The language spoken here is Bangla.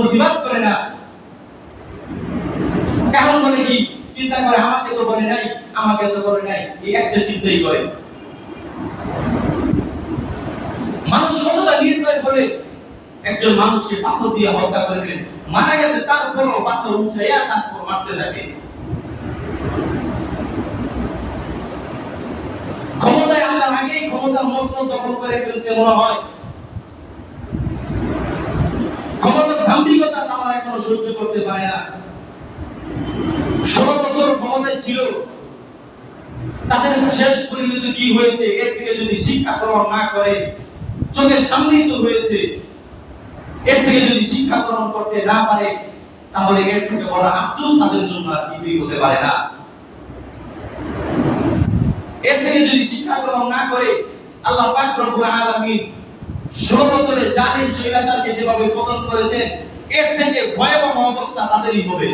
প্রতিবাদ করে না। কারণ বলে কি? চিন্তা করে, আমাকে তো বলে নাই, আমাকে তো বলে নাই। এই একটা চিন্তাই করে। মানুষ কতটা বলে একজন মানুষকে পাথর দিয়ে হত্যা করে দিলেন মারা গেছে, তারপরও পাথর উঠাইয়া তারপর মারতে থাকে। ক্ষমতায় আসার আগেই ক্ষমতার মস্ত দখল করে ফেলছে মনে হয়। তারা এখনও সহ্য করতে পারে না। ষোলো বছর ক্ষমতায় ছিল। তাদের শেষ পরিণতি কি হয়েছে এর থেকে যদি শিক্ষা গ্রহণ না করে সামনেই তো হয়েছে। এর থেকে যদি শিক্ষা গ্রহণ করতে না পারে, তাহলে এর থেকে বড় তাদের জন্য আর কিছুই হতে পারে না। এর থেকে যদি শিক্ষা গ্রহণ না করে, আল্লাহ পাক আলামিন 16 বছরে জালিম স্বৈরাচারকে যেভাবে পতন করেছেন এর থেকে ভয়াবহ অবস্থা তাদেরই হবে।